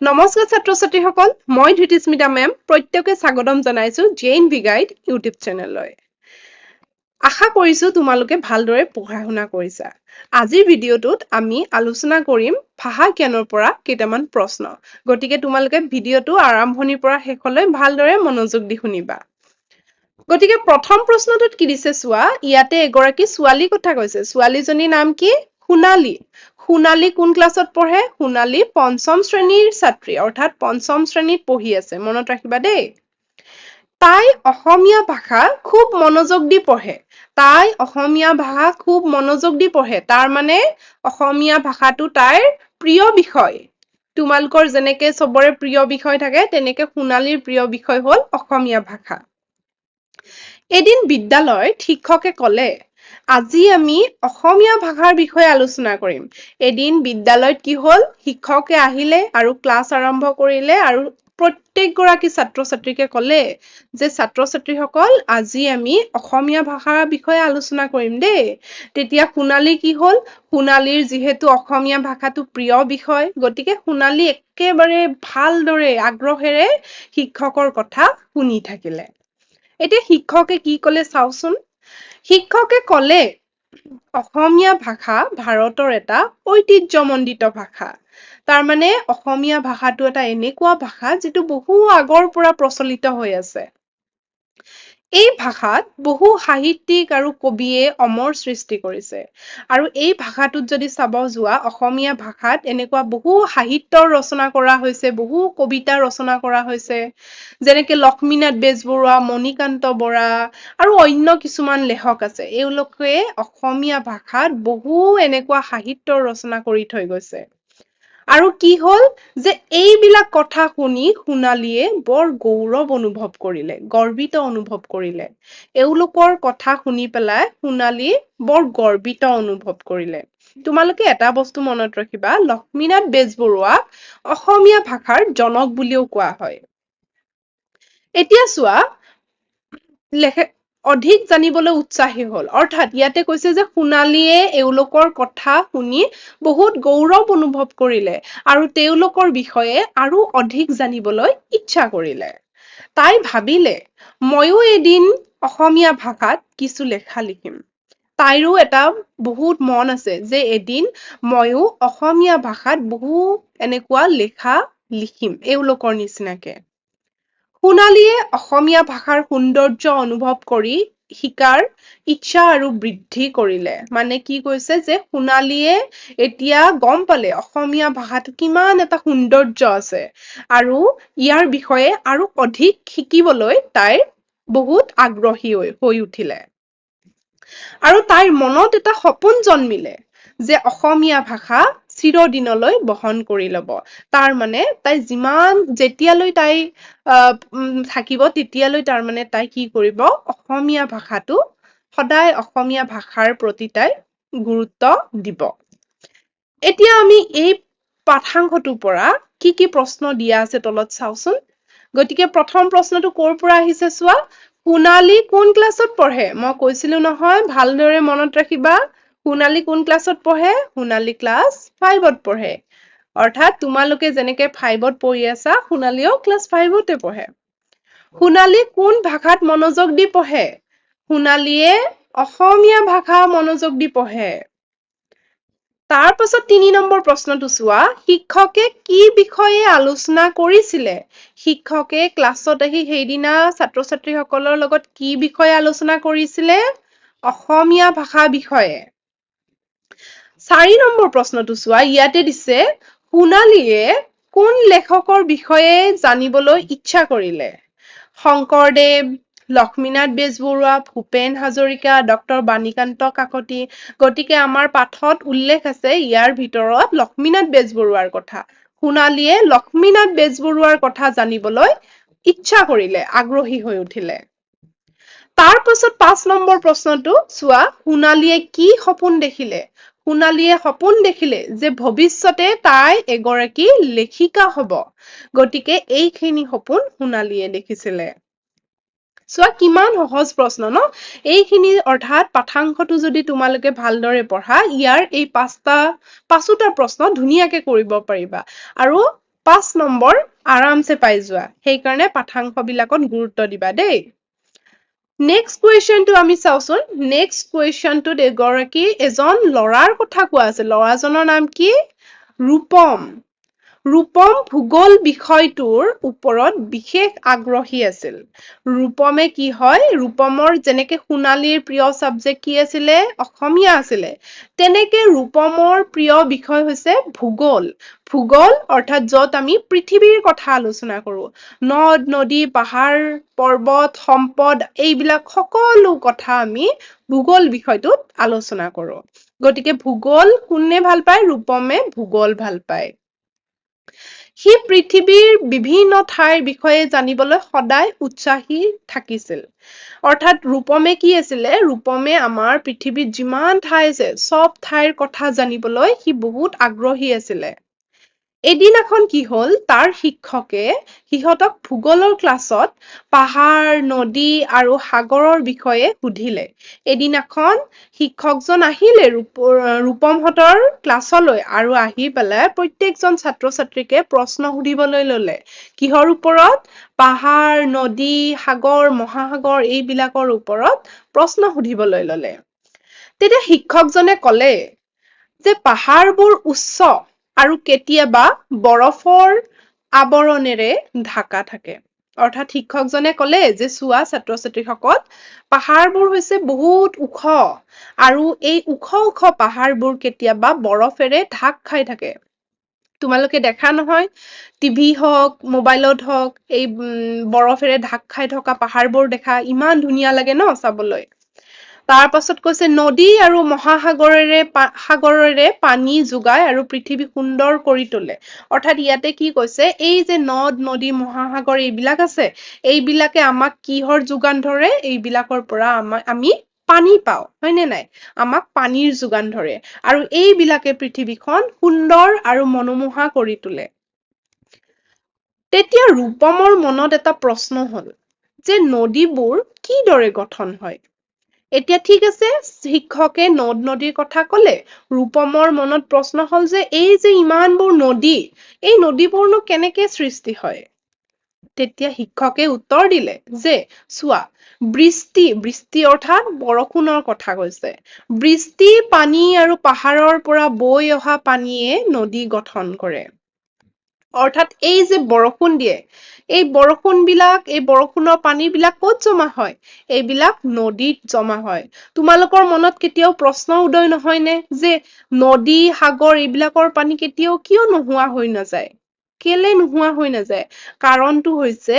নমস্কাৰ ছাত্ৰ ছাত্ৰীসকল মই ধৃতিস্মিতা মেম প্ৰত্যেকে স্বাগতম জনাইছো জেইন ভি গাইড ইউটিউব চেনেললৈ। আশা কৰিছো তোমালোকে ভালদৰে পঢ়া শুনা কৰিছা। আজিৰ ভিডিঅ'টোত আমি আলোচনা কৰিম ভাষা জ্ঞানৰ পৰা কেইটামান প্ৰশ্ন। গতিকে তোমালোকে ভিডিঅ'টো আৰম্ভণিৰ পৰা শেষলৈ ভালদৰে মনোযোগ দি শুনিবা। গতিকে প্ৰথম প্ৰশ্নটোত কি দিছে চোৱা ইয়াতে এগৰাকী ছোৱালীৰ কথা কৈছে। ছোৱালীজনীৰ নাম কি? সোণালী। সোণালী কোন ক্লাছত পঢ়ে? সোণালী পঞ্চম শ্ৰেণীৰ ছাত্ৰী অৰ্থাৎ পঞ্চম শ্ৰেণীত পঢ়ি আছে মনত ৰাখিবা দেই। তাই অসমীয়া ভাষা খুব মনোযোগ দি পঢ়ে। তাই অসমীয়া ভাষা খুব মনোযোগ দি পঢ়ে। তাৰ মানে অসমীয়া ভাষাটো তাইৰ প্ৰিয় বিষয়। তোমালোকৰ যেনেকে চবৰে প্ৰিয় বিষয় থাকে তেনেকে সোণালীৰ প্ৰিয় বিষয় হল অসমীয়া ভাষা। এদিন বিদ্যালয়ত শিক্ষকে কলে আজি আমি অসমীয়া ভাষাৰ বিষয়ে আলোচনা কৰিম। এদিন বিদ্যালয়ত কি হল শিক্ষকে আহিলে আৰু ক্লাছ আৰম্ভ কৰিলে আৰু প্ৰত্যেকগৰাকী ছাত্ৰ ছাত্ৰীকে কলে যে ছাত্ৰ ছাত্ৰীসকল আজি আমি অসমীয়া ভাষাৰ বিষয়ে আলোচনা কৰিম দেই। তেতিয়া সোণালী কি হল সোণালীৰ যিহেতু অসমীয়া ভাষাটো প্ৰিয় বিষয় গতিকে সোণালী একেবাৰে ভালদৰে আগ্ৰহেৰে শিক্ষকৰ কথা শুনি থাকিলে। এতিয়া শিক্ষকে কি কলে চাওচোন। শিক্ষকে কলে অসমীয়া ভাষা ভাৰতৰ এটা ঐতিহ্যমণ্ডিত ভাষা। তাৰমানে অসমীয়া ভাষাটো এটা এনেকুৱা ভাষা যিটো বহু আগৰ পৰা প্ৰচলিত হৈ আছে। এই ভাষাত বহু সাহিত্যিক আৰু কবিয়ে অমৰ সৃষ্টি কৰিছে। আৰু এই ভাষাটোত যদি চাব যোৱা অসমীয়া ভাষাত এনেকুৱা বহু সাহিত্যৰ ৰচনা কৰা হৈছে বহু কবিতা ৰচনা কৰা হৈছে। যেনেকে লক্ষ্মীনাথ বেজবৰুৱা মণিকান্ত বৰা আৰু অন্য কিছুমান লেখক আছে। এওঁলোকে অসমীয়া ভাষাত বহু এনেকুৱা সাহিত্যৰ ৰচনা কৰি থৈ গৈছে। আৰু কি হল যে এইবিলাক কথা শুনি সোণালীয়ে বৰ গৌৰৱ অনুভৱ কৰিলে গৰ্বিত অনুভৱ কৰিলে। এওঁলোকৰ কথা শুনি পেলাই সোণালী বৰ গৰ্বিত অনুভৱ কৰিলে। তোমালোকে এটা বস্তু মনত ৰাখিবা লক্ষ্মীনাথ বেজবৰুৱাক অসমীয়া ভাষাৰ জনক বুলিও কোৱা হয়। এতিয়া চোৱা লেখে অধিক জানিবলৈ উৎসাহী হল। অৰ্থাৎ ইয়াতে কৈছে যে সোণালীয়ে এওঁলোকৰ কথা শুনি বহুত গৌৰৱ অনুভৱ কৰিলে আৰু তেওঁলোকৰ বিষয়ে আৰু অধিক জানিবলৈ ইচ্ছা কৰিলে। তাই ভাবিলে ময়ো এদিন অসমীয়া ভাষাত কিছু লেখা লিখিম। তাইৰো এটা বহুত মন আছে যে এদিন ময়ো অসমীয়া ভাষাত বহু এনেকুৱা লেখা লিখিম এওঁলোকৰ নিচিনাকে। সোণালীয়ে অসমীয়া ভাষাৰ সৌন্দৰ্য অনুভৱ কৰি শিকাৰ ইচ্ছা আৰু বৃদ্ধি কৰিলে। মানে কি কৈছে যে সোণালীয়ে এতিয়া গম পালে অসমীয়া ভাষাটো কিমান এটা সৌন্দৰ্য আছে আৰু ইয়াৰ বিষয়ে আৰু অধিক শিকিবলৈ তাইৰ বহুত আগ্ৰহী হৈ উঠিলে। আৰু তাইৰ মনত এটা সপোন জন্মিলে। যে অসমীয়া ভাষা চিৰদিনলৈ বহন কৰি লব। তাৰ মানে তাই যিমান যেতিয়ালৈ তাই থাকিব তেতিয়ালৈ তাৰমানে তাই কি কৰিব অসমীয়া ভাষাটো সদায় অসমীয়া ভাষাৰ প্ৰতি তাই গুৰুত্ব দিব। এতিয়া আমি এই পাঠাংশটোৰ পৰা কি কি প্ৰশ্ন দিয়া আছে তলত চাওচোন। গতিকে প্ৰথম প্ৰশ্নটো কৰ পৰা আহিছে চোৱা? সোণালী কোন ক্লাছত পঢ়ে? মই কৈছিলো নহয় ভালদৰে মনত ৰাখিবা। সোণালী কোন ক্লাছত পঢ়ে? সোণালী ক্লাছ ফাইভত পঢ়ে। অৰ্থাৎ তোমালোকে যেনেকে ফাইভত পঢ়ি আছা সোণালীও ক্লাছ ফাইভতে পঢ়ে। সোণালী কোন ভাষাত মনোযোগ দি পঢ়ে? সোণালীয়ে অসমীয়া ভাষা মনোযোগ দি পঢ়ে। তাৰ পাছত তিনি নম্বৰ প্ৰশ্নটো চোৱা শিক্ষকে কি বিষয়ে আলোচনা কৰিছিলে? শিক্ষকে ক্লাছত আহি সেইদিনা ছাত্ৰ ছাত্ৰীসকলৰ লগত কি বিষয়ে আলোচনা কৰিছিলে? অসমীয়া ভাষা বিষয়ে। চাৰি নম্বৰ প্ৰশ্নটো চোৱা ইয়াতে দিছে সোণালীয়ে কোন লেখকৰ বিষয়ে জানিবলৈ ইচ্ছা কৰিলে? শংকৰদেৱ লক্ষ্মীনাথ বেজবৰুৱা ভূপেন হাজৰিকা ডক্তৰ বাণীকান্ত কাকতি গতিকে আমাৰ পাঠত উল্লেখ আছে ইয়াৰ ভিতৰত লক্ষ্মীনাথ বেজবৰুৱাৰ কথা। সোণালীয়ে লক্ষ্মীনাথ বেজবৰুৱাৰ কথা জানিবলৈ ইচ্ছা কৰিলে আগ্ৰহী হৈ উঠিলে। তাৰ পাছত পাঁচ নম্বৰ প্ৰশ্নটো চোৱা সোণালীয়ে কি সপোন দেখিলে? সোণালীয়ে সপোন দেখিলে যে ভৱিষ্যতে তাই এগৰাকী লেখিকা হব। গতিকে এইখিনি সপোন সোণালীয়ে দেখিছিলে। চোৱা কিমান সহজ প্ৰশ্ন ন? এইখিনি অৰ্থাৎ পাঠাংশটো যদি তোমালোকে ভালদৰে পঢ়া ইয়াৰ এই পাঁচটা পাঁচোটা প্ৰশ্ন ধুনীয়াকে কৰিব পাৰিবা। আৰু পাঁচ নম্বৰ আৰামছে পাই যোৱা। সেইকাৰণে পাঠাংশবিলাকত গুৰুত্ব দিবা দেই। নেক্সট কুৱেশ্যনটো আমি চাওচোন। নেক্সট কুৱেশ্যনটোত এগৰাকী এজন ল'ৰাৰ কথা কোৱা আছে। ল'ৰাজনৰ নাম কি? ৰূপম। ৰূপম ভূগোল বিষয়টোৰ ওপৰত বিশেষ আগ্ৰহী আছিল। ৰূপমে কি হয় ৰূপমৰ যেনেকে সোণালীৰ প্ৰিয় ছাবজেক্ট কি আছিলে অসমীয়া আছিলে তেনেকে ৰূপমৰ প্ৰিয় বিষয় হৈছে ভূগোল। ভূগোল অৰ্থাৎ য'ত আমি পৃথিৱীৰ কথা আলোচনা কৰো নদ নদী পাহাৰ পৰ্বত সম্পদ এইবিলাক সকলো কথা আমি ভূগোল বিষয়টোত আলোচনা কৰো। গতিকে ভূগোল কোনে ভাল পায়? ৰূপমে ভূগোল ভাল পায়। সি পৃথিৱীৰ বিভিন্ন ঠাইৰ বিষয়ে জানিবলৈ সদায় উৎসাহী থাকিছিল। অৰ্থাৎ ৰূপমে কি আছিলে? ৰূপমে আমাৰ পৃথিৱীত যিমান ঠাই আছে চব ঠাইৰ কথা জানিবলৈ সি বহুত আগ্ৰহী আছিলে। এদিনাখন কি হ'ল তাৰ শিক্ষকে সিহঁতক ভূগোলৰ ক্লাছত পাহাৰ নদী আৰু সাগৰৰ বিষয়ে সুধিলে। এদিনাখন শিক্ষকজন আহিলে ৰূপ ৰূপমহঁতৰ ক্লাছলৈ আৰু আহি পেলাই প্ৰত্যেকজন ছাত্ৰ ছাত্ৰীকে প্ৰশ্ন সুধিবলৈ ললে। কিহৰ ওপৰত? পাহাৰ নদী সাগৰ মহাসাগৰ এইবিলাকৰ ওপৰত প্ৰশ্ন সুধিবলৈ ললে। তেতিয়া শিক্ষকজনে কলে যে পাহাৰবোৰ উচ্চ আৰু কেতিয়াবা বৰফৰ আৱৰণেৰে ঢাকা থাকে। অৰ্থাৎ শিক্ষকজনে কলে যে চোৱা ছাত্ৰ ছাত্ৰীসকল পাহাৰবোৰ হৈছে বহুত ওখ আৰু এই ওখ ওখ পাহাৰবোৰ কেতিয়াবা বৰফেৰে ঢাক খাই থাকে। তোমালোকে দেখা নহয় টিভি হওক মোবাইলত হওক এই বৰফেৰে ঢাক খাই থকা পাহাৰবোৰ দেখা ইমান ধুনীয়া লাগে ন চাবলৈ? তাৰ পাছত কৈছে নদী আৰু মহাসাগৰেৰে সাগৰেৰে পানী যোগায় আৰু পৃথিৱী সুন্দৰ কৰি তোলে। অৰ্থাৎ ইয়াতে কি কৈছে এই যে নদ নদী মহাসাগৰ এইবিলাক আছে এইবিলাকে আমাক কিহৰ যোগান ধৰে? এইবিলাকৰ পৰা আমাক আমি পানী পাওঁ হয়নে নাই? আমাক পানীৰ যোগান ধৰে আৰু এইবিলাকে পৃথিৱীখন সুন্দৰ আৰু মনোমোহা কৰি তোলে। তেতিয়া ৰূপমৰ মনত এটা প্ৰশ্ন হল যে নদীবোৰ কিদৰে গঠন হয়? এতিয়া ঠিক আছে, শিক্ষকে নদ নদীৰ কথা কলে, ৰূপমৰ মনত প্ৰশ্ন হল যে এই যে ইমানবোৰ নদী, এই নদীবোৰনো কেনেকে সৃষ্টি হয়? তেতিয়া শিক্ষকে উত্তৰ দিলে যে, চোৱা, বৃষ্টি বৃষ্টি অৰ্থাৎ বৰষুণৰ কথা কৈছে। বৃষ্টি পানী আৰু পাহাৰৰ পৰা বৈ অহা পানীয়ে নদী গঠন কৰে। অৰ্থাৎ এই যে বৰষুণ দিয়ে এই বৰষুণ বিলাক এই বৰষুণৰ পানী বিলাক ক'ত জমা হয়? এইবিলাক নদীত জমা হয়। তোমালোকৰ মনত কেতিয়াও প্ৰশ্ন উদয় নহয়নে যে নদী সাগৰ এইবিলাকৰ পানী কেতিয়াও কিয় নোহোৱা হৈ নাযায়? কেলে নোহোৱা হৈ নাযায়? কাৰণটো হৈছে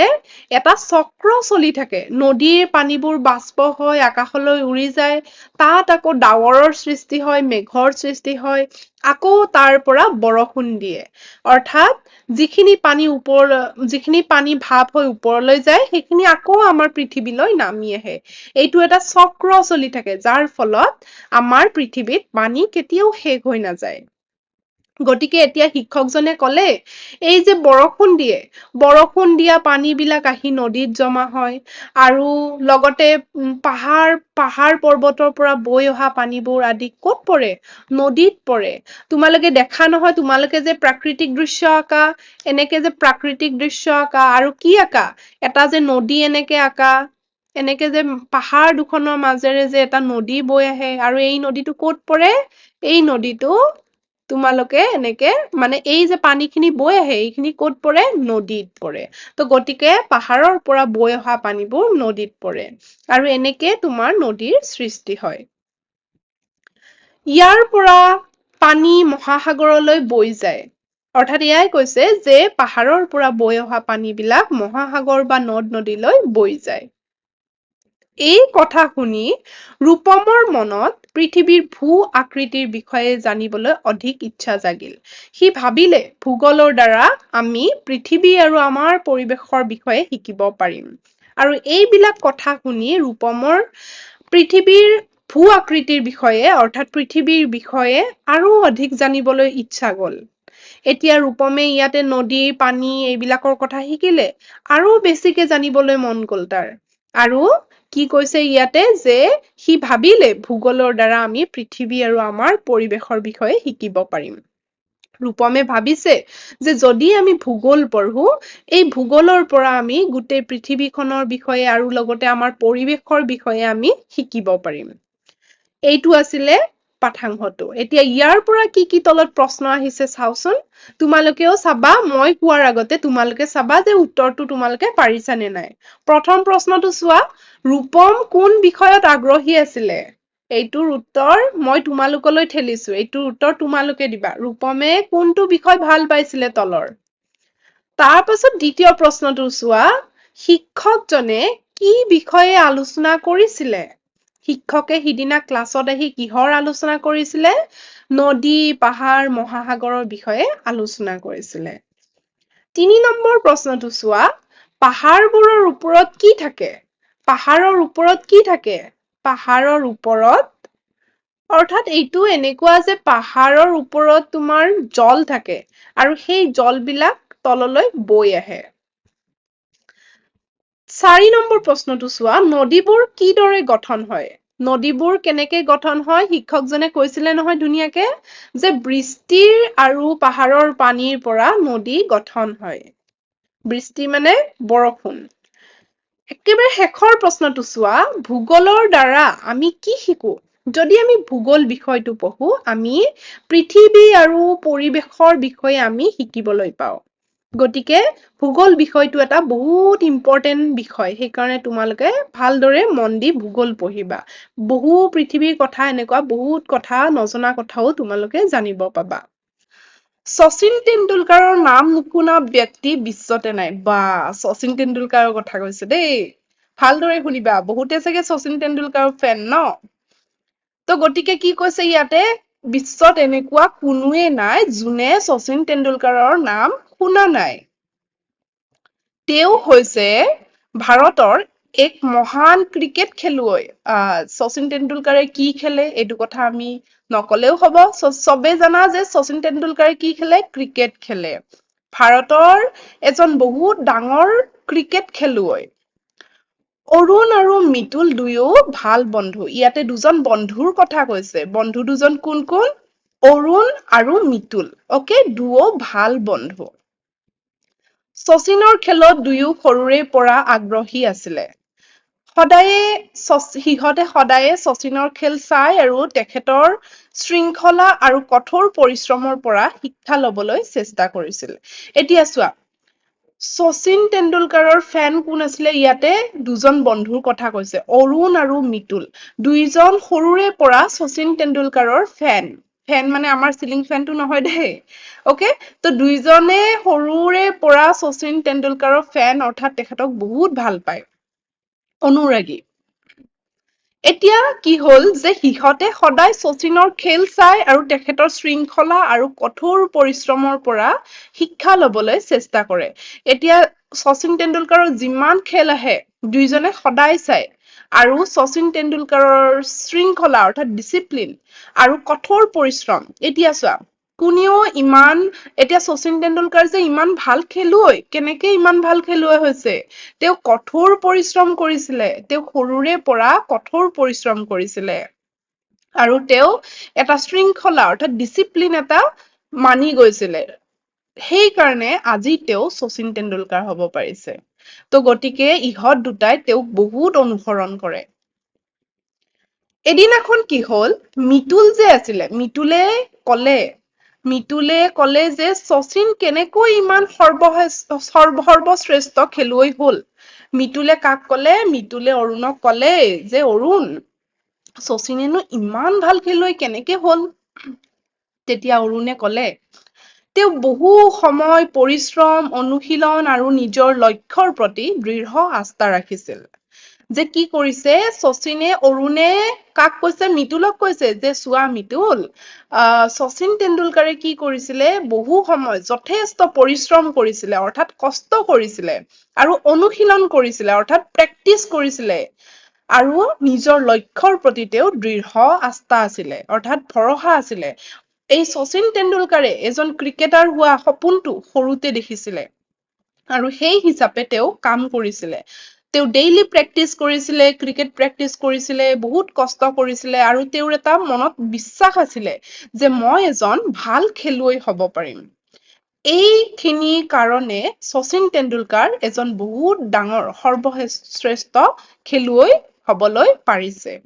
এটা চক্ৰ চলি থাকে। নদীৰ পানীবোৰ বাষ্প হৈ আকাশলৈ উৰি যায়। তাত আকৌ ডাৱৰৰ সৃষ্টি হয় মেঘৰ সৃষ্টি হয়। আকৌ তাৰ পৰা বৰষুণ দিয়ে। অৰ্থাৎ যিখিনি পানী ওপৰ যিখিনি পানী ভাৱ হৈ ওপৰলৈ যায় সেইখিনি আকৌ আমাৰ পৃথিৱীলৈ নামি আহে। এইটো এটা চক্ৰ চলি থাকে যাৰ ফলত আমাৰ পৃথিৱীত পানী কেতিয়াও শেষ হৈ নাযায়। গতিকে এতিয়া শিক্ষকজনে কলে, এই যে বৰষুণ দিয়ে, বৰষুণ দিয়া পানীবিলাক আহি নদীত জমা হয় আৰু লগতে পাহাৰ পাহাৰ পৰ্বতৰ পৰা বৈ অহা পানীবোৰ আদি ক'ত পৰে? নদীত পৰে। তোমালোকে দেখা নহয়, তোমালোকে যে প্ৰাকৃতিক দৃশ্য আঁকা, এনেকে যে প্ৰাকৃতিক দৃশ্য আঁকা, আৰু কি আঁকা? এটা যে নদী এনেকে আঁকা, এনেকে যে পাহাৰ দুখনৰ মাজেৰে যে এটা নদী বৈ আহে, আৰু এই নদীটো ক'ত পৰে? এই নদীটো তোমালোকে এনেকে মানে এই যে পানীখিনি বৈ আহে এইখিনি ক'ত পৰে? নদীত পৰে। তো গতিকে পাহাৰৰ পৰা বৈ অহা পানীবোৰ নদীত পৰে। আৰু এনেকে তোমাৰ নদীৰ সৃষ্টি হয়। ইয়াৰ পৰা পানী মহাসাগৰলৈ বৈ যায়। অৰ্থাৎ এয়াই কৈছে যে পাহাৰৰ পৰা বৈ অহা পানীবিলাক মহাসাগৰ বা নদ নদীলৈ বৈ যায়। এই কথা শুনি ৰূপমৰ মনত পৃথিৱীৰ ভূ আকৃতিৰ বিষয়ে জানিবলৈ অধিক ইচ্ছা জাগিল। সি ভাবিলে ভূগোলৰ দ্বাৰা আমি পৃথিৱী আৰু আমাৰ পৰিৱেশৰ বিষয়ে শিকিব পাৰিম। আৰু এইবিলাক কথা শুনি ৰূপমৰ পৃথিৱীৰ ভূ আকৃতিৰ বিষয়ে অৰ্থাৎ পৃথিৱীৰ বিষয়ে আৰু অধিক জানিবলৈ ইচ্ছা গল। এতিয়া ৰূপমে ইয়াতে নদী পানী এইবিলাকৰ কথা শিকিলে। আৰু বেছিকে জানিবলৈ মন গল তাৰ। আৰু কি কৈছে ইয়াতে যে সি ভাবিলে ভূগোলৰ দ্বাৰা আমি পৃথিৱী আৰু আমাৰ পৰিৱেশৰ বিষয়ে শিকিব পাৰিম। ৰূপমে ভাবিছে যে যদি আমি ভূগোল পঢ়ো এই ভূগোলৰ পৰা আমি গোটেই পৃথিৱীখনৰ বিষয়ে আৰু লগতে আমাৰ পৰিৱেশৰ বিষয়ে আমি শিকিব পাৰিম। এইটো আছিলে পাঠাংশটো। এতিয়া ইয়াৰ পৰা কি কি তলত প্ৰশ্ন আহিছে চাওচোন। তোমালোকেও চাবা মই কোৱাৰ আগতে তোমালোকে চাবা যে উত্তৰটো তোমালোকে পাৰিছা নে নাই। প্ৰথম প্ৰশ্নটো চোৱা ৰূপম কোন বিষয়ত আগ্ৰহী আছিলে? এইটোৰ উত্তৰ মই তোমালোকলৈ ঠেলিছো। এইটোৰ উত্তৰ তোমালোকে দিবা। ৰূপমে কোনটো বিষয় ভাল পাইছিলে তলৰ? তাৰ পাছত দ্বিতীয় প্ৰশ্নটো চোৱা শিক্ষকজনে কি বিষয়ে আলোচনা কৰিছিলে? শিক্ষকে সিদিনা ক্লাছত আহি কিহৰ আলোচনা কৰিছিলে? নদী পাহাৰ মহাসাগৰৰ বিষয়ে আলোচনা কৰিছিলে। তিনি নম্বৰ প্ৰশ্নটো চোৱা পাহাৰবোৰৰ ওপৰত কি থাকে? পাহাৰৰ ওপৰত কি থাকে? পাহাৰৰ ওপৰত? অৰ্থাৎ এইটো এনেকুৱা যে পাহাৰৰ ওপৰত তোমাৰ জল থাকে আৰু সেই জলবিলাক তললৈ বৈ আহে। চাৰি নম্বৰ প্ৰশ্নটো চোৱা নদীবোৰ কিদৰে গঠন হয়? নদীবোৰ কেনেকে গঠন হয় শিক্ষকজনে কৈছিলে নহয় ধুনীয়াকে যে বৃষ্টিৰ আৰু পাহাৰৰ পানীৰ পৰা নদী গঠন হয়। বৃষ্টি মানে বৰষুণ। একেবাৰে শেষৰ প্ৰশ্নটো চোৱা ভূগোলৰ দ্বাৰা আমি কি শিকো? যদি আমি ভূগোল বিষয়টো পঢ়ো আমি পৃথিৱী আৰু পৰিৱেশৰ বিষয়ে আমি শিকিবলৈ পাওঁ। গতিকে ভূগোল বিষয়টো এটা বহুত ইম্পৰ্টেণ্ট বিষয়। সেইকাৰণে তোমালোকে ভালদৰে মন দি ভূগোল পঢ়িবা। বহু পৃথিৱীৰ কথা এনেকুৱা বহুত কথা নজনা কথাও তোমালোকে জানিব পাবা। শচীন তেণ্ডুলকাৰৰ নাম নুশুনা ব্যক্তি বিশ্বতে নাই। বা শচীন তেণ্ডুলকাৰৰ কথা কৈছে দেই। ভালদৰে শুনিবা। বহুতে চাগে শচীন তেণ্ডুলকাৰৰ ফেন ন? তো গতিকে কি কৈছে ইয়াতে? বিশ্বত এনেকুৱা কোনোৱে নাই যোনে শচীন তেণ্ডুলকাৰৰ নাম শুনা নাই। তেওঁ হৈছে ভাৰতৰ এক মহান ক্ৰিকেট খেলুৱৈ। শচীন তেণ্ডুলকাৰে কি খেলে এইটো কথা আমি নকলেও হব। চবে জানা যে শচীন তেণ্ডুলকাৰে কি খেলে? ক্ৰিকেট খেলে। ভাৰতৰ এজন বহুত ডাঙৰ ক্ৰিকেট খেলুৱৈ। অৰুণ আৰু মিতুল দুয়ো ভাল বন্ধু। ইয়াতে দুজন বন্ধুৰ কথা কৈছে। বন্ধু দুজন কোন কোন? অৰুণ আৰু মিতুল। অকে দুয়ো ভাল বন্ধু। শচীনৰ খেলত দুয়ো সৰুৰে পৰা আগ্ৰহী আছিলে। সদায়ে সিহঁতে সদায়ে শচীনৰ খেল চাই আৰু তেখেতৰ শৃংখলা আৰু কঠোৰ পৰিশ্ৰমৰ পৰা শিক্ষা লবলৈ চেষ্টা কৰিছিল। এতিয়া চোৱা শচীন তেণ্ডুলকাৰৰ ফেন কোন আছিলে? ইয়াতে দুজন বন্ধুৰ কথা কৈছে অৰুণ আৰু মিতুল। দুইজন সৰুৰে পৰা শচীন তেণ্ডুলকাৰৰ ফেন। ফেন মানে আমাৰ চিলিং ফেনটো নহয় দেই। অকে ত দুইজনে সৰুৰে পৰা শচীন তেণ্ডুলকাৰৰ ফেন অৰ্থাৎ তেখেতক বহুত ভাল পায়। অনুৰাগী। এতিয়া কি হল যে সিহঁতে সদায় শচীনৰ খেল চাই আৰু তেখেতৰ শৃংখলা আৰু কঠোৰ পৰিশ্ৰমৰ পৰা শিক্ষা লবলৈ চেষ্টা কৰে। এতিয়া শচীন তেণ্ডুলকাৰৰ যিমান খেল আহে দুইজনে সদায় চায়। আৰু শচীন তেণ্ডুলকাৰৰ শৃংখলা অৰ্থাৎ ডিচিপ্লিন আৰু কঠোৰ পৰিশ্ৰম। এতিয়া চোৱা কোনেও ইমান এতিয়া শচীন তেণ্ডুলকাৰ যে ইমান ভাল খেলুৱৈ কেনেকে ইমান ভাল খেলুৱৈ হৈছে? তেওঁ কঠোৰ পৰিশ্ৰম কৰিছিলে তেওঁ সৰুৰে পৰা কঠোৰ পৰিশ্ৰম কৰিছিলে। আৰু তেওঁ এটা শৃংখলা অৰ্থাৎ ডিচিপ্লিন এটা মানি গৈছিলে। সেইকাৰণে আজি তেওঁ শচীন তেণ্ডুলকাৰ হব পাৰিছে। ত' গতিকে ইহঁত দুটাই তেওঁক বহুত অনুসৰণ কৰে। এদিনাখন কি হল মিতুল যে আছিলে মিতুলে কলে মিতুলে কলে যে শচীন কেনেকৈ ইমান সৰ্বশ্ৰেষ্ঠ সৰ্বশ্ৰেষ্ঠ খেলুৱৈ হল। মিতুলে কাক কলে মিতুলে অৰুণক কলে যে অৰুণ শচীনেনো ইমান ভাল খেলুৱৈ কেনেকে হল? তেতিয়া অৰুণে কলে তেওঁ বহু সময় পৰিশ্ৰম অনুশীলন আৰু নিজৰ লক্ষ্যৰ প্ৰতি দৃঢ় আস্থা ৰাখিছিল। যে কি কৰিছে? শচীনে অৰুণে কাক কৈছে? মিতুলক কৈছে যে চোৱা মিতুল আহ শচীন তেণ্ডুলকাৰে কি কৰিছিলে? বহু সময় যথেষ্ট পৰিশ্ৰম কৰিছিলে অৰ্থাৎ কষ্ট কৰিছিলে আৰু অনুশীলন কৰিছিলে অৰ্থাৎ প্ৰেক্টিচ কৰিছিলে আৰু নিজৰ লক্ষ্যৰ প্ৰতি তেওঁ দৃঢ় আস্থা আছিলে অৰ্থাৎ ভৰসা আছিলে। এই শচীন তেণ্ডুলকাৰে এজন ক্ৰিকেটাৰ হোৱা সপোনটো সৰুতে দেখিছিলে। আৰু সেই হিচাপে তেওঁ কাম কৰিছিলে। তেওঁ ডেইলি প্ৰেক্টিচ কৰিছিলে ক্ৰিকেট প্ৰেক্টিচ কৰিছিলে বহুত কষ্ট কৰিছিলে আৰু তেওঁৰ এটা মনত বিশ্বাস আছিলে যে মই এজন ভাল খেলুৱৈ হব পাৰিম। এইখিনি কাৰণে শচীন তেণ্ডুলকাৰ এজন বহুত ডাঙৰ সৰ্বশ্ৰেষ্ঠ খেলুৱৈ হবলৈ পাৰিছে।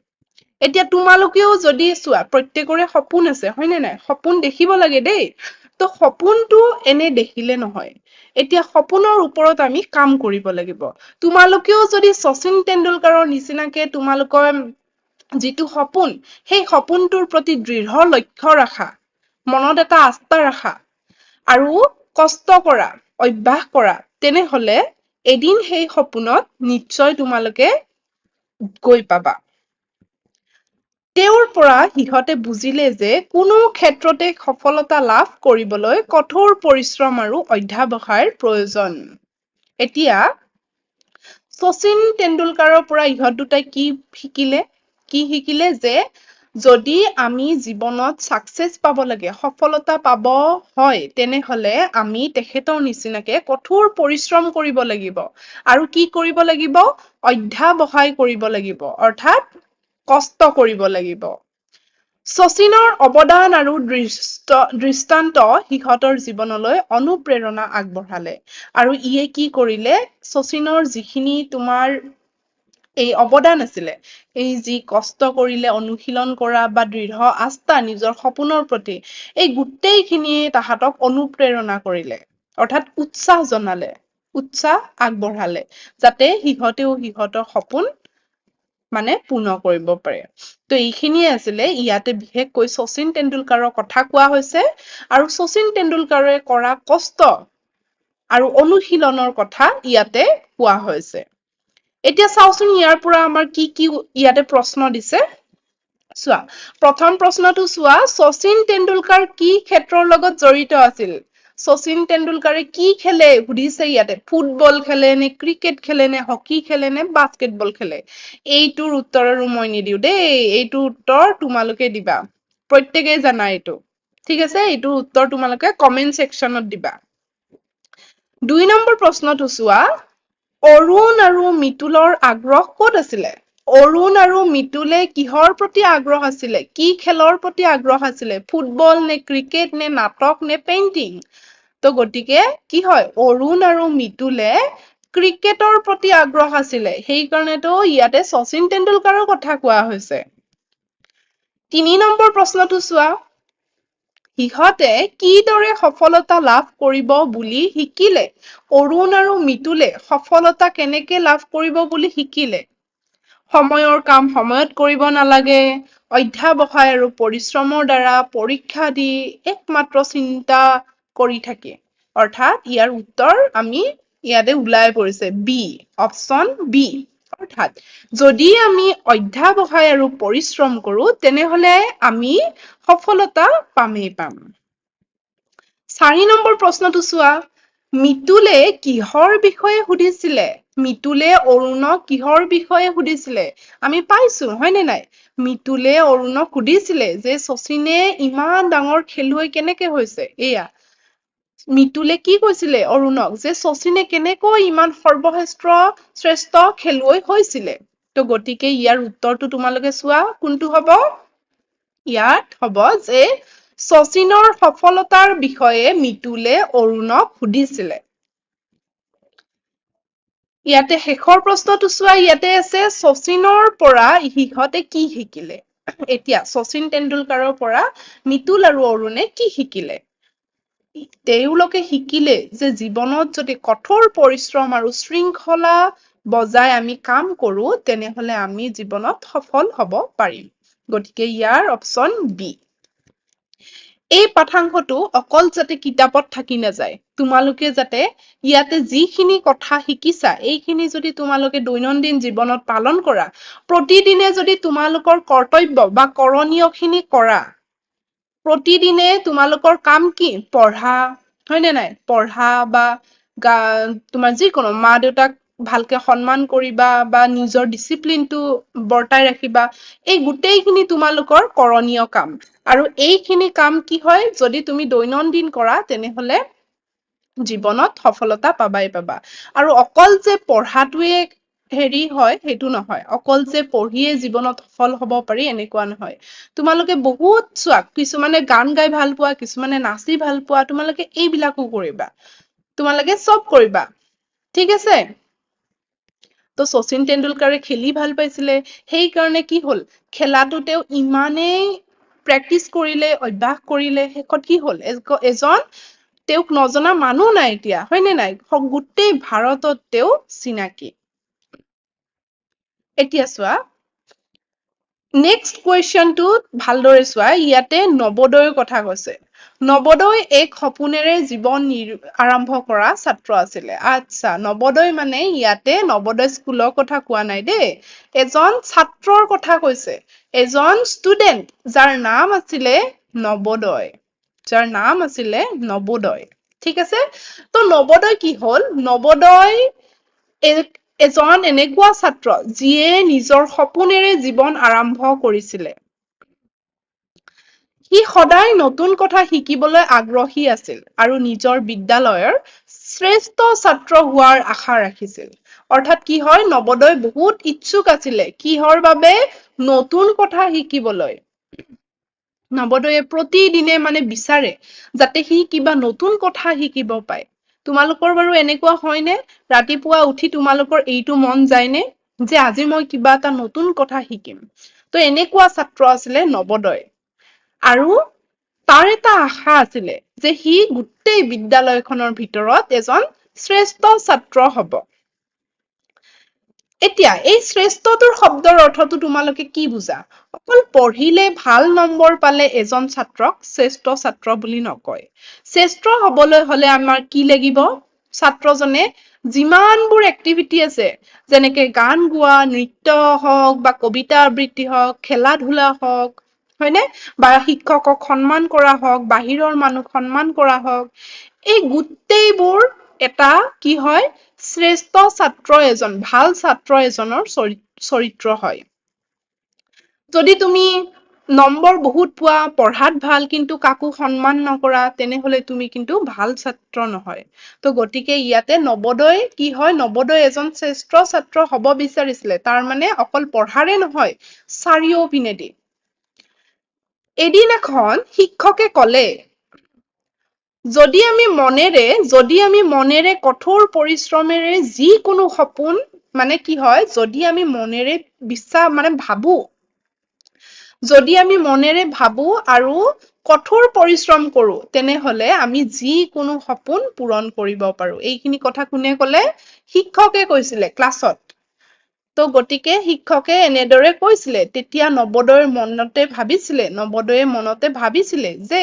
এতিয়া তোমালোকেও যদি চোৱা প্ৰত্যেকৰে সপোন আছে হয় নে নাই? সপোন দেখিব লাগে দেই। ত সপোনটো এনে দেখিলে নহয়। এতিয়া সপোনৰ ওপৰত আমি কাম কৰিব লাগিব। তোমালোকেও যদি শচীন তেণ্ডুলকাৰৰ নিচিনাকে তোমালোকৰ যিটো সপোন সেই সপোনটোৰ প্ৰতি দৃঢ় লক্ষ্য ৰাখা মনত এটা আস্থা ৰাখা আৰু কষ্ট কৰা অভ্যাস কৰা তেনেহলে এদিন সেই সপোনত নিশ্চয় তোমালোকে গৈ পাবা। তেওঁৰ পৰা সিহঁতে বুজিলে যে কোনো ক্ষেত্ৰতে সফলতা লাভ কৰিবলৈ কঠোৰ পৰিশ্ৰম আৰু অধ্যাৱসায়ৰ প্ৰয়োজন। এতিয়া শচীন তেণ্ডুলকাৰৰ পৰা ইহঁত দুটাই কি শিকিলে? কি শিকিলে যে যদি আমি জীৱনত চাকচেচ পাব লাগে সফলতা পাব হয় তেনেহলে আমি তেখেতৰ নিচিনাকে কঠোৰ পৰিশ্ৰম কৰিব লাগিব। আৰু কি কৰিব লাগিব? অধ্যাৱসায় কৰিব লাগিব। অৰ্থাৎ কষ্ট কৰিব লাগিব। শচীনৰ অৱদান আৰু দৃষ্ট দৃষ্টান্ত সিহঁতৰ জীৱনলৈ অনুপ্ৰেৰণা আগবঢ়ালে। আৰু ইয়ে কি কৰিলে শচীনৰ যিখিনি তোমাৰ এই অৱদান আছিলে এই যি কষ্ট কৰিলে অনুশীলন কৰা বা দৃঢ় আস্থা নিজৰ সপোনৰ প্ৰতি এই গোটেইখিনিয়ে তাহাঁতক অনুপ্ৰেৰণা কৰিলে। অৰ্থাৎ উৎসাহ জনালে উৎসাহ আগবঢ়ালে যাতে সিহঁতেও সিহঁতৰ সপোন মানে পূৰ্ণ কৰিব পাৰে। ত' এইখিনিয়ে আছিলে ইয়াতে বিশেষকৈ শচীন তেণ্ডুলকাৰৰ কথা কোৱা হৈছে আৰু শচীন তেণ্ডুলকাৰে কৰা কষ্ট আৰু অনুশীলনৰ কথা ইয়াতে কোৱা হৈছে। এতিয়া চাওচোন ইয়াৰ পৰা আমাৰ কি কি ইয়াতে প্ৰশ্ন দিছে। চোৱা প্ৰথম প্ৰশ্নটো চোৱা শচীন তেণ্ডুলকাৰ কি ক্ষেত্ৰৰ লগত জড়িত আছিল? শচীন তেণ্ডুলকাৰে কি খেলে? সুধিছে ইয়াতে। ফুটবল খেলে নে, ক্ৰিকেট খেলে নে, হকী খেলে নে, বাস্কেটবল খেলে? এইটোৰ উত্তৰ আৰু মই নিদিও দেই। এইটোৰ উত্তৰ তোমালোকে দিবা। প্ৰত্যেকেই জানা এইটো। ঠিক আছে? এইটোৰ উত্তৰ তোমালোকে কমেন্ট ছেকশ্যনত দিবা। দুই নম্বৰ প্ৰশ্নটো চোৱা। অৰুণ আৰু মিতুলৰ আগ্ৰহ কত আছিলে? অৰুণ আৰু মিতুলে কিহৰ প্ৰতি আগ্ৰহ আছিলে? কি খেলৰ প্ৰতি আগ্ৰহ আছিলে? ফুটবল নে ক্ৰিকেট নে নাটক নে পেইন্টিং ত' গতিকে কি হয় অৰুণ আৰু মিতুলে ক্ৰিকেটৰ প্ৰতি আগ্ৰহ আছিলে। সেইকাৰণেতো ইয়াতে শচীন তেণ্ডুলকাৰৰ কথা কোৱা হৈছে। তিনি নম্বৰ প্ৰশ্নটো চোৱা। সিহঁতে কিদৰে সফলতা লাভ কৰিব বুলি শিকিলে? অৰুণ আৰু মিতুলে সফলতা কেনেকে লাভ কৰিব বুলি শিকিলে? সময়ৰ কাম সময়ত কৰিব নালাগে। অধ্যাৱসায় আৰু পৰিশ্ৰমৰ দ্বাৰা পৰীক্ষা দি একমাত্ৰ চিন্তা কৰি থাকে। অৰ্থাৎ ইয়াৰ উত্তৰ আমি ইয়াতে ওলাই পৰিছে। বি অপচন বি অৰ্থাৎ যদি আমি অধ্যাৱসায় আৰু পৰিশ্ৰম কৰো তেনেহলে আমি সফলতা পামেই পাম। চাৰি নম্বৰ প্ৰশ্নটো চোৱা। মিতুলে কিহৰ বিষয়ে সুধিছিলে? মিতুলে অৰুণক কিহৰ বিষয়ে সুধিছিলে? আমি পাইছো হয় নে নাই? মিতুলে অৰুণক সুধিছিলে যে শচীনে ইমান ডাঙৰ খেলুৱৈ কেনেকে হৈছে? এয়া। মিতুলে কি কৈছিলে অৰুণক? যে শচীনে কেনেকৈ ইমান সৰ্বশ্ৰেষ্ঠ শ্ৰেষ্ঠ খেলুৱৈ হৈছিলে? ত' গতিকে ইয়াৰ উত্তৰটো তোমালোকে চোৱা কোনটো হব? ইয়াত হব যে শচীনৰ সফলতাৰ বিষয়ে মিতুলে অৰুণক সুধিছিলে। ইয়াতে শেষৰ প্ৰশ্নটো চোৱা ইয়াতে আছে শচীনৰ পৰা সিহঁতে কি শিকিলে? এতিয়া শচীন তেণ্ডুলকাৰৰ পৰা মিতুল আৰু অৰুণে কি শিকিলে? তেওঁলোকে শিকিলে যে জীৱনত যদি কঠোৰ পৰিশ্ৰম আৰু শৃংখলা বজাই আমি কাম কৰো তেনেহলে আমি জীৱনত সফল হব পাৰিম। গতিকে ইয়াৰ অপচন বি এই পাঠাংশটো অকল যাতে কিতাপত থাকি নাযায় তোমালোকে যাতে ইয়াতে যিখিনি কথা শিকিছা এইখিনি যদি তোমালোকে দৈনন্দিন জীৱনত পালন কৰা প্ৰতিদিনে যদি তোমালোকৰ কৰ্তব্য বা কৰণীয় খিনি কৰা প্ৰতিদিনে তোমালোকৰ কাম কি? পঢ়া হয় নে নাই? পঢ়া বা তোমাৰ যিকোনো মা দেউতাক ভালকে সন্মান কৰিবা বা নিজৰ ডিচিপ্লিনটো বৰ্তাই ৰাখিবা এই গোটেইখিনি তোমালোকৰ কৰণীয় কাম। আৰু এইখিনি কাম কি হয় যদি তুমি দৈনন্দিন কৰা তেনেহলে জীৱনত সফলতা পাবাই পাবা। আৰু অকল যে পঢ়াটোৱে হেৰি হয় সেইটো নহয়। অকল যে পঢ়িয়ে জীৱনত সফল হব পাৰি এনেকুৱা নহয়। তোমালোকে বহুত চোৱা কিছুমানে গান গাই ভাল পোৱা কিছুমানে নাচি ভাল পোৱা তোমালোকে এইবিলাকো কৰিবা। তোমালোকে চব কৰিবা। ঠিক আছে? তো শচীন তেণ্ডুলকাৰে খেলি ভাল পাইছিলে। সেইকাৰণে কি হল? খেলাটো তেওঁ ইমানেই প্ৰেক্টিচ কৰিলে অভ্যাস কৰিলে শেষত কি হল? এজ- এজন তেওঁক নজনা মানুহ নাই এতিয়া হয়নে নাই? গোটেই ভাৰতত তেওঁ চিনাকি। এতিয়া চোৱা নেক্সট কুৱেশ্যনটো ভালদৰে চোৱা ইয়াতে নৱোদয়ৰ কথা কৈছে। নৱোদয় এক সপোনেৰে জীৱন আৰম্ভ কৰা ছাত্ৰ আছিলে। আচ্ছা নৱোদয় মানে ইয়াতে নৱোদয় স্কুলৰ কথা কোৱা নাই দেই। এজন ছাত্ৰৰ কথা কৈছে। এজন ষ্টুডেন্ট যাৰ নাম আছিলে নৱোদয়। যাৰ নাম আছিলে নৱোদয়। ঠিক আছে? তো নৱোদয় কি হল? নৱোদয় এজন এনেকুৱা ছাত্ৰ যিয়ে নিজৰ সপোনেৰে জীৱন আৰম্ভ কৰিছিলে। সি সদায় নতুন কথা শিকিবলৈ আগ্ৰহী আছিল আৰু নিজৰ বিদ্যালয়ৰ শ্ৰেষ্ঠ ছাত্ৰ হোৱাৰ আশা ৰাখিছিল। অৰ্থাৎ কি হয় নৱোদয় বহুত ইচ্ছুক আছিলে কিহৰ বাবে? নতুন কথা শিকিবলৈ। নৱোদয়ে প্ৰতিদিনে মানে বিচাৰে যাতে সি কিবা নতুন কথা শিকিব পায়। তোমালোকৰ বাৰু এনেকুৱা হয়নে? ৰাতিপুৱা উঠি তোমালোকৰ এইটো মন যায়নে যে আজি মই কিবা এটা নতুন কথা শিকিম? ত এনেকুৱা ছাত্ৰ আছিলে নৱোদয়। আৰু তাৰ এটা আশা আছিলে যে সি গোটেই বিদ্যালয়খনৰ ভিতৰত এজন শ্ৰেষ্ঠ ছাত্ৰ হব। এতিয়া এই শ্ৰেষ্ঠটোৰ শব্দৰ অৰ্থটো তোমালোকে কি বুজা? অকল পঢ়িলে ভাল নম্বৰ পালে এজন ছাত্ৰক শ্ৰেষ্ঠ ছাত্ৰ বুলি নকয়। শ্ৰেষ্ঠ হবলৈ হলে আমাৰ কি লাগিব? ছাত্ৰজনে যিমানবোৰ এক্টিভিটি আছে যেনেকে গান গোৱা নৃত্য হওক বা কবিতা আবৃত্তি হওক খেলা ধূলা হওক হয়নে? বা শিক্ষকক সন্মান কৰা হওক বাহিৰৰ মানুহ সন্মান কৰা হওক এই গোটেইবোৰ এটা কি হয়? শ্ৰেষ্ঠ ছাত্ৰ এজন ভাল ছাত্ৰ এজনৰ চৰি চৰিত্ৰ হয়। যদি তুমি নম্বৰ বহুত পোৱা পঢ়াত ভাল কিন্তু কাকো সন্মান নকৰা তেনেহলে তুমি কিন্তু ভাল ছাত্ৰ নহয়। ত' গতিকে ইয়াতে নৱোদয় কি হয়? নৱোদয় এজন শ্ৰেষ্ঠ ছাত্ৰ হব বিচাৰিছিলে। তাৰ মানে অকল পঢ়াৰে নহয় চাৰিও পিনেদি। এদিন এখন শিক্ষকে কলে যদি আমি মনেৰে যদি আমি মনেৰে কঠোৰ পৰিশ্ৰমেৰে যিকোনো সপোন মানে কি হয় যদি আমি মনেৰে বিশ্বাস মানে ভাবো যদি আমি মনেৰে ভাবো আৰু কঠোৰ পৰিশ্ৰম কৰো তেনেহলে আমি যিকোনো সপোন পূৰণ কৰিব পাৰো। এইখিনি কথা কোনে কলে? শিক্ষকে কৈছিলে ক্লাছত। ত' গতিকে শিক্ষকে এনেদৰে কৈছিলে তেতিয়া নৱোদয়ৰ মনতে ভাবিছিলে নৱোদয়ে মনতে ভাবিছিলে যে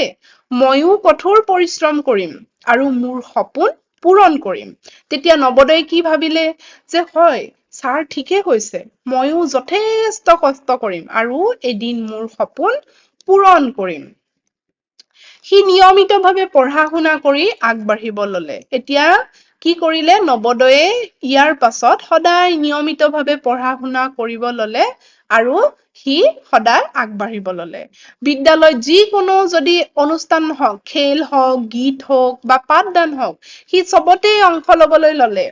ময়ো কঠোৰ পৰিশ্ৰম কৰিম আৰু মোৰ সপোন পূৰণ কৰিম। তেতিয়া নৱোদয়ে কি ভাবিলে? যে হয় ছাৰ ঠিকে কৈছে ময়ো যথেষ্ট কষ্ট কৰিম আৰু এদিন মোৰ সপোন পূৰণ কৰিম। সি নিয়মিত ভাৱে পঢ়া শুনা কৰি আগবাঢ়িব ললে। এতিয়া কি কৰিলে? নৱোদয়ে ইয়াৰ পাছত সদায় নিয়মিত ভাৱে পঢ়া শুনা কৰিব ললে আৰু সি সদায় আগবাঢ়িব ললে। বিদ্যালয়ত যিকোনো যদি অনুষ্ঠান হওক খেল হওক গীত হওক বা পাঠদান হওক সি চবতে অংশ লবলৈ ললে।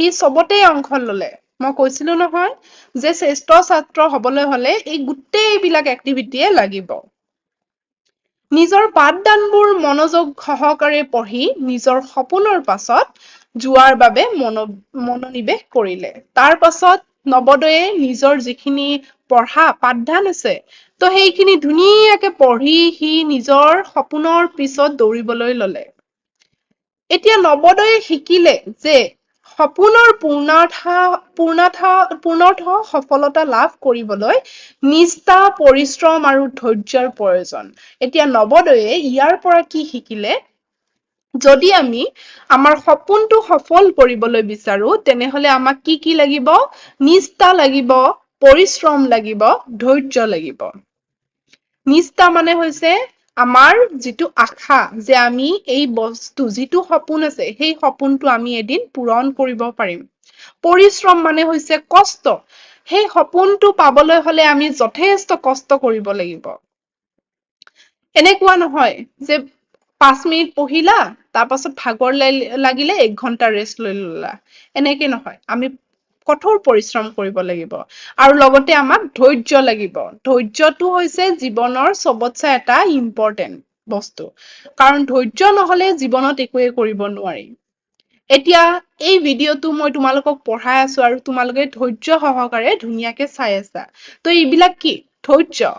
সি চবতে অংশ ললে। মই কৈছিলো নহয় যে শ্ৰেষ্ঠ ছাত্ৰ হবলৈ হলে এই গোটেইবিলাক এক্টিভিটিয়ে লাগিব। নিজৰ পাঠদানবোৰ মনোযোগ সহকাৰে পঢ়ি নিজৰ সপোনৰ পাছত যোৱাৰ বাবে মন মনোনিৱেশ কৰিলে। তাৰ পাছত নৱোদয়ে নিজৰ যিখিনি পঢ়া পাঠদান আছে ত' সেইখিনি ধুনীয়াকে পঢ়ি সি নিজৰ সপোনৰ পিছত দৌৰিবলৈ ললে। এতিয়া নৱোদয়ে শিকিলে যে সপোনৰ পূৰ্ণাৰ্থা পূৰ্ণাথা পূৰ্ণৰ্থ সফলতা লাভ কৰিবলৈ নিষ্ঠা পৰিশ্ৰম আৰু ধৈৰ্যৰ প্ৰয়োজন। এতিয়া নৱোদয়ে ইয়াৰ পৰা কি শিকিলে? যদি আমি আমাৰ সপোনটো সফল কৰিবলৈ বিচাৰো তেনেহলে আমাক কি কি লাগিব? নিষ্ঠা লাগিব পৰিশ্ৰম লাগিব ধৈৰ্য লাগিব। নিষ্ঠা মানে হৈছে আমাৰ যিটো আশা যে আমি এই বস্তু যিটো সপোন আছে সেই সপোনটো আমি এদিন পূৰণ কৰিব পাৰিম। পৰিশ্ৰম মানে হৈছে কষ্ট। সেই সপোনটো পাবলৈ হলে আমি যথেষ্ট কষ্ট কৰিব লাগিব। এনেকুৱা নহয় যে পাঁচ মিনিট পঢ়িলা তাৰ পাছত ভাগৰ লাগিলে এক ঘন্টা ৰেষ্ট লৈ ললা। এনেকে নহয়। আমি কঠোৰ পৰিশ্ৰম কৰিব লাগিব। আৰু লগতে আমাক ধৈৰ্য লাগিব। ধৈৰ্যটো হৈছে জীৱনৰ চবতছে এটা ইম্পৰ্টেণ্ট বস্তু। কাৰণ ধৈৰ্য নহলে জীৱনত একোৱে কৰিব নোৱাৰি। এতিয়া এই ভিডিঅ'টো মই তোমালোকক পঢ়াই আছো আৰু তোমালোকে ধৈৰ্য সহকাৰে ধুনীয়াকে চাই আছা। তো এইবিলাক কি? ধৈৰ্য।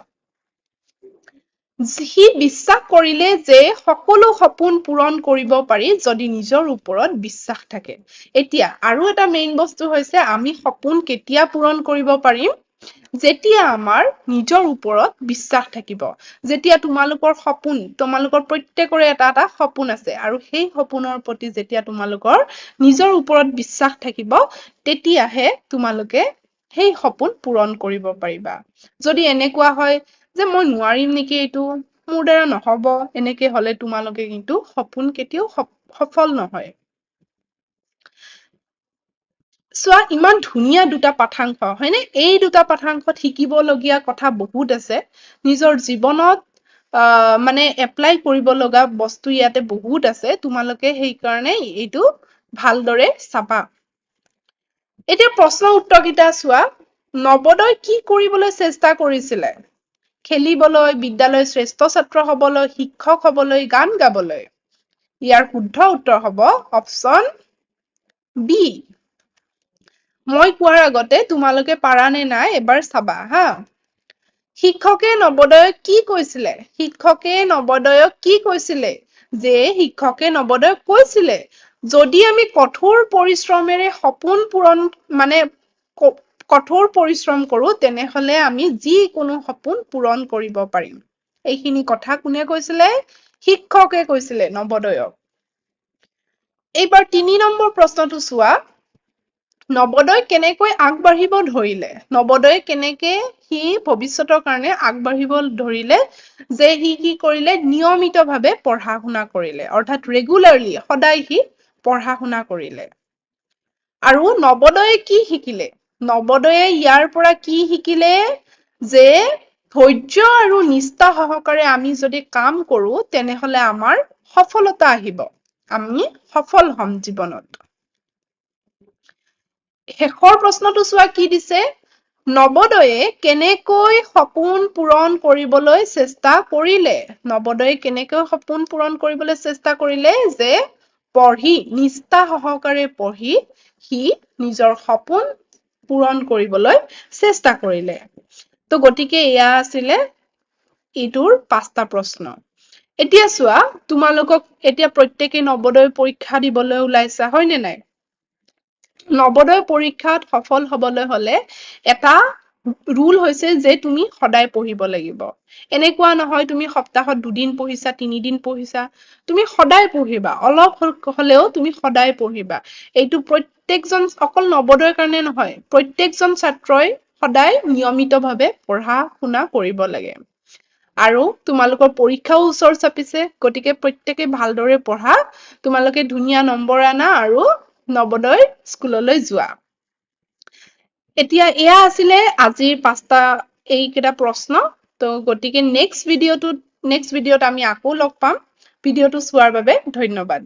সি বিশ্বাস কৰিলে যে সকলো সপোন পূৰণ কৰিব পাৰি যদি নিজৰ ওপৰত বিশ্বাস থাকে। এতিয়া আৰু এটা মেইন বস্তু হৈছে আমি সপোন কেতিয়া পূৰণ কৰিব পাৰিম? যেতিয়া আমাৰ নিজৰ ওপৰত বিশ্বাস থাকিব। যেতিয়া তোমালোকৰ সপোন তোমালোকৰ প্ৰত্যেকৰে এটা এটা সপোন আছে আৰু সেই সপোনৰ প্ৰতি যেতিয়া তোমালোকৰ নিজৰ ওপৰত বিশ্বাস থাকিব তেতিয়াহে তোমালোকে সেই সপোন পূৰণ কৰিব পাৰিবা। যদি এনেকুৱা হয় যে মই নোৱাৰিম নেকি এইটো? মোৰ দ্বাৰা নহব। এনেকে হলে তোমালোকে কিন্তু সপোন কেতিয়াও সফল নহয়। চোৱা ইমান ধুনীয়া দুটা পাঠাংশ হয়নে? এই দুটা পাঠাংশত শিকিবলগীয়া কথা বহুত আছে। নিজৰ জীৱনত মানে এপ্লাই কৰিব লগা বস্তু ইয়াতে বহুত আছে। তোমালোকে সেইকাৰণে এইটো ভালদৰে চাবা। এতিয়া প্ৰশ্ন উত্তৰ কেইটা চোৱা। নৱোদয় কি কৰিবলৈ চেষ্টা কৰিছিলে? খেলিবলৈ বিদ্যালয় শ্ৰেষ্ঠ ছাত্ৰ হবলৈ শিক্ষক হবলৈ গান গাবলৈ। ইয়াৰ শুদ্ধ উত্তৰ হব অপচন বি। মই কোৱাৰ আগতে তোমালোকে পাৰা নে নাই এবাৰ চাবা হা? শিক্ষকে নৱোদয়ক কি কৈছিলে? শিক্ষকে নৱোদয়ক কি কৈছিলে? যে শিক্ষকে নৱোদয়ক কৈছিলে যদি আমি কঠোৰ পৰিশ্ৰমেৰে সপোন পূৰণ মানে কঠোৰ পৰিশ্ৰম কৰো তেনেহলে আমি যিকোনো সপোন পূৰণ কৰিব পাৰিম। এইখিনি কথা কোনে কৈছিলে? শিক্ষকে কৈছিলে নৱোদয়ক। এইবাৰ তিনি নম্বৰ প্ৰশ্নটো চোৱা। নৱোদয় কেনেকৈ আগবাঢ়িব ধৰিলে? নৱোদয় কেনেকে সি ভৱিষ্যতৰ কাৰণে আগবাঢ়িব ধৰিলে? যে সি কি কৰিলে? নিয়মিত ভাৱে পঢ়া শুনা কৰিলে। অৰ্থাৎ ৰেগুলাৰলি সদায় সি পঢ়া শুনা কৰিলে। আৰু নৱোদয়ে কি শিকিলে? নৱোদয়ে ইয়াৰ পৰা কি শিকিলে? যে ধৈৰ্য আৰু নিষ্ঠা সহকাৰে আমি যদি কাম কৰো তেনেহলে আমাৰ সফলতা আহিব। আমি সফল হম জীৱনত। শেষৰ প্ৰশ্নটো চোৱা কি দিছে? নৱোদয়ে কেনেকৈ সপোন পূৰণ কৰিবলৈ চেষ্টা কৰিলে? নৱোদয়ে কেনেকৈ সপোন পূৰণ কৰিবলৈ চেষ্টা কৰিলে? যে পঢ়ি নিষ্ঠা সহকাৰে পঢ়ি সি নিজৰ সপোন পূৰণ কৰিবলৈ চেষ্টা কৰিলে। ত' গতিকে এয়া আছিলে এইটোৰ পাঁচটা প্ৰশ্ন। এতিয়া চোৱা তোমালোকক এতিয়া প্ৰত্যেকে নৱোদয় পৰীক্ষা দিবলৈ ওলাইছা হয় নে নাই? নৱোদয় পৰীক্ষাত সফল হবলৈ হলে এটা ৰুল হৈছে যে তুমি সদায় পঢ়িব লাগিব। এনেকুৱা নহয় তুমি সপ্তাহত দুদিন পঢ়িছা তিনিদিন পঢ়িছা তুমি সদায় পঢ়িবা। অলপ হলেও তুমি সদায় পঢ়িবা। এইটো প্ৰত্যেকজন অকল নৱোদয়ৰ কাৰণে নহয় প্ৰত্যেকজন ছাত্ৰই সদায় নিয়মিত ভাৱে পঢ়া শুনা কৰিব লাগে। আৰু তোমালোকৰ পৰীক্ষাও ওচৰ চাপিছে গতিকে প্ৰত্যেকে ভালদৰে পঢ়া তোমালোকে ধুনীয়া নম্বৰ আনা আৰু নৱোদয় স্কুললৈ যোৱা। এতিয়া এয়া আছিলে আজিৰ পাঁচটা এইকেইটা প্ৰশ্ন। ত' গতিকে নেক্সট ভিডিঅ'টোত নেক্সট ভিডিঅ'ত আমি আকৌ লগ পাম। ভিডিঅ'টো চোৱাৰ বাবে ধন্যবাদ।